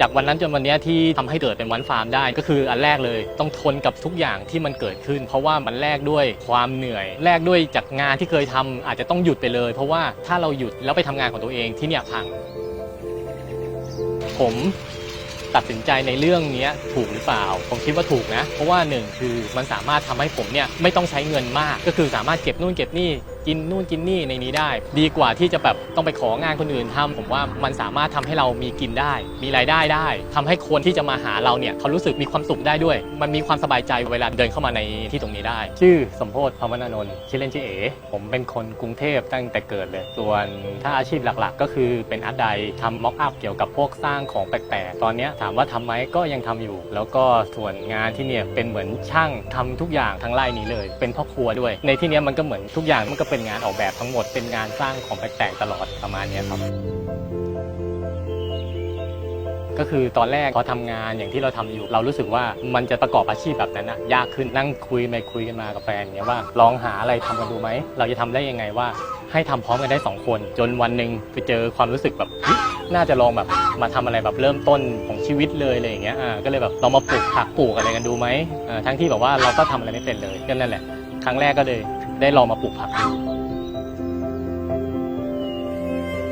จากวันนั้นจนวันนี้ที่ทำให้เกิดเป็นวันฟาร์มได้ ก็คืออันแรกเลยต้องทนกับทุกอย่างที่มันเกิดขึ้น เพราะว่ามันแลกด้วยความเหนื่อยแลกด้วยจากงานที่เคยทำอาจจะต้องหยุดไปเลย เพราะว่าถ้าเราหยุดแล้วไปทำงานของตัวเองที่เนี่ยพัง ผมตัดสินใจในเรื่องนี้ถูกหรือเปล่า ผมคิดว่าถูกนะ เพราะว่าหนึ่งคือมันสามารถทำให้ผมเนี่ยไม่ต้องใช้เงินมาก ก็คือสามารถเก็บนู่นเก็บนี่ กินนู่นกินนี่ในนี้ได้ ดีกว่าที่จะแบบต้องไปของานคนอื่นทำผมว่ามันสามารถทำให้เรามีกินได้ มีรายได้ได้ทำให้คนที่จะมาหาเราเนี่ยเขารู้สึกมีความสุขได้ด้วย มันมีความสบายใจเวลาเดินเข้ามาในที่ตรงนี้ได้ ชื่อสมโพศ์พมนนนท์ชื่อเล่นชื่อเอ๋ผมเป็นคนกรุงเทพตั้งแต่เกิดเลย ส่วนถ้าอาชีพหลักๆ ก็คือเป็นอาร์ตไดทำม็อกอัพเกี่ยวกับพวกสร้างของแปลกๆตอนนี้ถามว่าทำไหมก็ยังทำอยู่ แล้วก็ส่วนงานที่เนี่ยเป็นเหมือนช่างทำทุกอย่างทั้งไร่นี้เลย เป็นพ่อครัวด้วย ในที่นี้มันก็เหมือนทุกอย่างมันก็เป็น็นงานออกแบบทั้งหมดเป็นงานสร้างของแปลกๆตลอดประมาณนี้ครับ ก็คือตอนแรกพอทำงานอย่างที่เราทำอยู่ เรารู้สึกว่ามันจะประกอบอาชีพแบบนั้นนะยากขึ้นนั่งคุยไปคุยกันมากับแฟนเนี้ยว่าลองหาอะไรทำกันดูไหมเราจะทำได้ยังไงว่าให้ทำพร้อมกันได้สองคน จนวันหนึ่งไปเจอความรู้สึกแบบน่าจะลองแบบมาทำอะไรแบบเริ่มต้นของชีวิตเลยอะไรอย่างเงี้ยอ่าก็เลยแบบลองมาปลูกผักปลูกอะไรกันดูไหมอ่าทั้งที่แบบว่าเราก็ทำอะไรไม่เป็นเลยก็นั่นแหละครั้งแรกก็เลย ได้ลองมาปลูกผักดู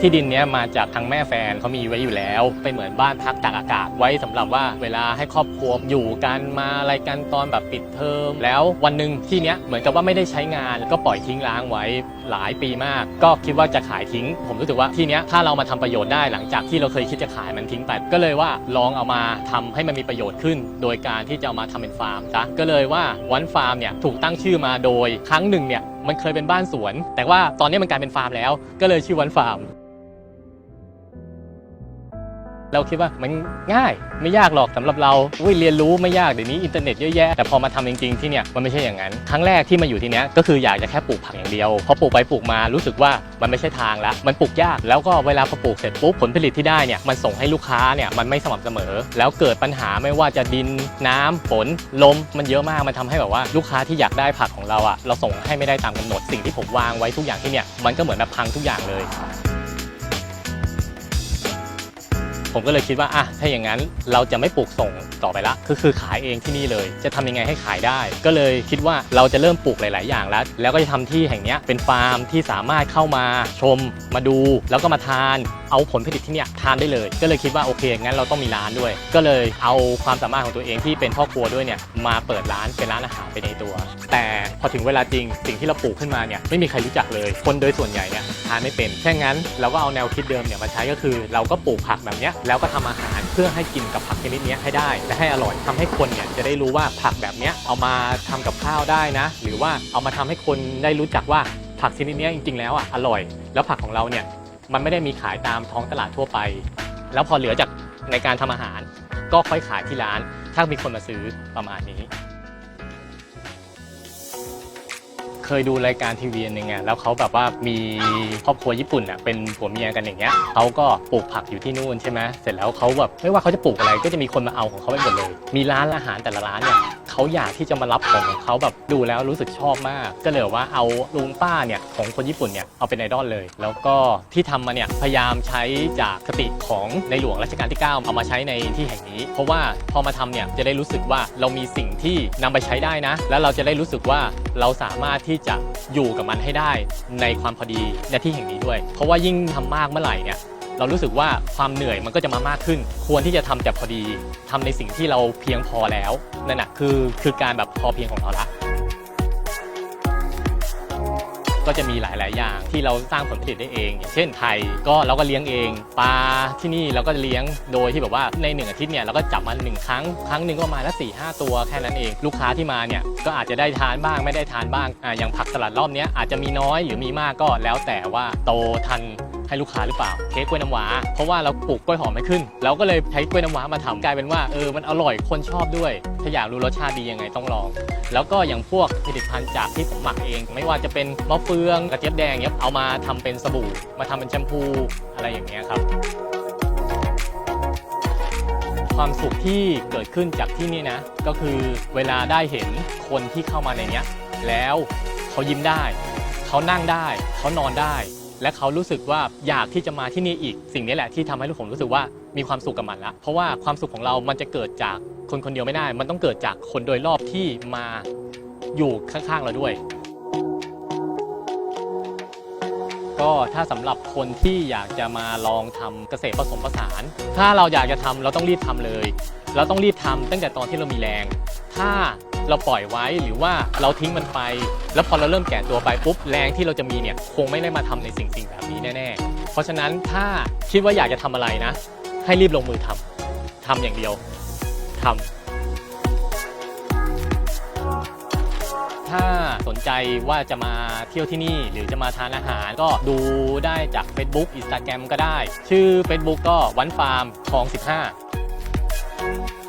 ที่ดินเนี้ยมาจากทางแม่แฟนเขามีไว้อยู่แล้วเป็นเหมือนบ้านพักตากอากาศไว้สำหรับว่าเวลาให้ครอบครัวอยู่กันมาอะไรกันตอนแบบปิดเทอมแล้ววันหนึ่งที่เนี้ยเหมือนกับว่าไม่ได้ใช้งานก็ปล่อยทิ้งร้างไว้หลายปีมาก ก็คิดว่าจะขายทิ้ง ผมรู้สึกว่าที่เนี้ยถ้าเรามาทำประโยชน์ได้หลังจากที่เราเคยคิดจะขายมันทิ้งไป ก็เลยว่าลองเอามาทำให้มันมีประโยชน์ขึ้น โดยการที่จะเอามาทำเป็นฟาร์มจ้ะก็เลยว่าวันฟาร์มเนี่ยถูกตั้งชื่อมาโดยครั้งหนึ่งเนี่ยมันเคยเป็นบ้านสวน แต่ว่าตอนนี้มันกลายเป็นฟาร์มแล้ว ก็เลยชื่อวันฟาร์ม เราคิดว่ามันง่ายไม่ยากหรอกสำหรับเราอุ้ยเรียนรู้ไม่ยากเดี๋ยวนี้อินเทอร์เน็ตเยอะแยะแต่พอมาทำจริงๆที่เนี่ยมันไม่ใช่อย่างนั้นครั้งแรกที่มาอยู่ที่เนี้ยก็คืออยากจะแค่ปลูกผักอย่างเดียวพอปลูกไปปลูกมารู้สึกว่ามันไม่ใช่ทางแล้วมันปลูกยากแล้วก็เวลาพอปลูกเสร็จปุ๊บผลผลิตที่ได้เนี่ยมันส่งให้ลูกค้าเนี่ยมันไม่สม่ำเสมอ แล้วเกิดปัญหาไม่ว่าจะดินน้ำฝนลมมันเยอะมากมันทำให้แบบว่าลูกค้าที่อยากได้ผักของเราอะเราส่งให้ไม่ได้ตามกำหนดสิ่งที่ผมวางไว้ทุกอย่างที่เนี่ยมันก็เหมือนแบบพังทุกอย่างเลย ผมก็เลยคิดว่าอะถ้าอย่างนั้นเราจะไม่ปลูกส่งต่อไปละก็คือขายเองที่นี่เลย จะทำยังไงให้ขายได้ ก็เลยคิดว่าเราจะเริ่มปลูกหลาย ๆ อย่างแล้ว แล้วก็จะทำที่แห่งนี้เป็นฟาร์มที่สามารถเข้ามาชมมาดู แล้วก็มาทานเอาผลผลิตที่เนี่ยทานได้เลย ก็เลยคิดว่าโอเคงั้นเราต้องมีร้านด้วย ก็เลยเอาความสามารถของตัวเองที่เป็นพ่อครัวด้วยเนี่ยมาเปิดร้านเป็นร้านอาหารไปในตัว แต่พอถึงเวลาจริงสิ่งที่เราปลูกขึ้นมาเนี่ยไม่มีใครรู้จักเลย คนโดยส่วนใหญ่เนี่ยทานไม่เป็นแค่งั้นเราก็เอาแนวคิดเดิมเนี่ยมาใช้ก็คือ เราก็ปลูกผักแบบเนี้ยแล้วก็ทำอาหารเพื่อให้กินกับผักชนิดนี้ให้ได้และให้อร่อยทำให้คนเนี่ยจะได้รู้ว่าผักแบบเนี้ยเอามาทำกับข้าวได้นะ หรือว่าเอามาทำให้คนได้รู้จักว่าผักชนิดนี้จริง ๆ แล้วอะอร่อย แล้วผักของเราเนี่ย มันไม่ได้มีขายตามท้องตลาดทั่วไป แล้วพอเหลือจากในการทำอาหาร ก็ค่อยขายที่ร้าน ถ้ามีคนมาซื้อประมาณนี้ เคยดูรายการทีวีอันหนึ่งอะแล้วเขาแบบว่ามีครอบครัวญี่ปุ่นอะเป็นผัวเมียกันอย่างเงี้ยเขาก็ปลูกผักอยู่ที่นู่นใช่ไหมเสร็จแล้วเขาแบบไม่ว่าเขาจะปลูกอะไรก็จะมีคนมาเอาของเขาไปหมดเลย มีร้านอาหารแต่ละร้านเนี่ย เขาอยากที่จะมารับของของเขาแบบดูแล้วรู้สึกชอบมาก ก็เลยว่าเอาลุงป้าเนี่ยของคนญี่ปุ่นเนี่ยเอาเป็นไอดอลเลย แล้วก็ที่ทำมาเนี่ยพยายามใช้จากคติของในหลวงรัชกาลที่ 9 เอามาใช้ในที่แห่งนี้ เพราะว่าพอมาทำเนี่ยจะได้รู้สึกว่าเรามีสิ่งที่นำไปใช้ได้นะ แล้วเราจะได้รู้สึกว่าเราสามารถที่จะอยู่กับมันให้ได้ในความพอดีในที่แห่งนี้ด้วย เพราะว่ายิ่งทำมากเมื่อไหร่เนี่ย เรารู้สึกว่าความเหนื่อยมันก็จะมามากขึ้น ควรที่จะทำแต่พอดีทำในสิ่งที่เราเพียงพอแล้วนั่นแหะคือคือการแบบพอเพียงของเราละก็จะมีหลาย ๆ อย่างที่เราสร้างผลผลิตได้เอง อย่างเช่นไข่ก็เราก็เลี้ยงเองปลาที่นี่เราก็เลี้ยงโดยที่แบบว่าในหนึ่งอาทิตย์เนี่ยเราก็จับมาหนึ่งครั้งครั้งหนึ่งก็ประมาณละสี่ห้าตัวแค่นั้นเอง ลูกค้าที่มาเนี่ยก็อาจจะได้ทานบ้างไม่ได้ทานบ้างอ่าอย่างผักสลัดรอบเนี้ยอาจจะมีน้อยหรือมีมากก็แล้วแต่ว่าโตทัน ให้ลูกค้าหรือเปล่าเค้กกล้วยน้ำว้าเพราะว่าเราปลูกกล้วยหอมไม่ขึ้น เราก็เลยใช้กล้วยน้ำว้ามาทำกลายเป็นว่าเออมันอร่อยคนชอบด้วย ถ้าอยากรู้รสชาติดียังไงต้องลอง แล้วก็อย่างพวกผลิตภัณฑ์จากที่ผมหมักเอง ไม่ว่าจะเป็นมะเฟืองกระเจี๊ยบแดงเนี้ยเอามาทำเป็นสบู่ มาทำเป็นแชมพูอะไรอย่างเงี้ยครับความสุขที่เกิดขึ้นจากที่นี่นะ ก็คือเวลาได้เห็นคนที่เข้ามาในเนี้ยแล้วเขายิ้มได้ เขานั่งได้ เขานอนได้ และเขารู้สึกว่าอยากที่จะมาที่นี่อีก สิ่งนี้แหละที่ทำให้ลูกผมรู้สึกว่ามีความสุขกับมันละเพราะว่าความสุขของเรามันจะเกิดจากคนคนเดียวไม่ได้ มันต้องเกิดจากคนโดยรอบที่มาอยู่ข้างๆเราด้วย ก็ถ้าสำหรับคนที่อยากจะมาลองทำเกษตรผสมผสาน ถ้าเราอยากจะทำเราต้องรีบทำเลย เราต้องรีบทำตั้งแต่ตอนที่เรามีแรง ถ้า เราปล่อยไว้หรือว่าเราทิ้งมันไป แล้วพอเราเริ่มแก่ตัวไปปุ๊บแรงที่เราจะมีเนี่ยคงไม่ได้มาทำในสิ่งสิ่งแบบนี้แน่ๆ เพราะฉะนั้นถ้าคิดว่าอยากจะทำอะไรนะ ให้รีบลงมือทำทำอย่างเดียวทำถ้าสนใจว่าจะมาเที่ยวที่นี่หรือจะมาทานอาหารก็ดูได้จาก Facebook Instagram ก็ได้ ชื่อ Facebook ก็วันฟาร์มคลอง 15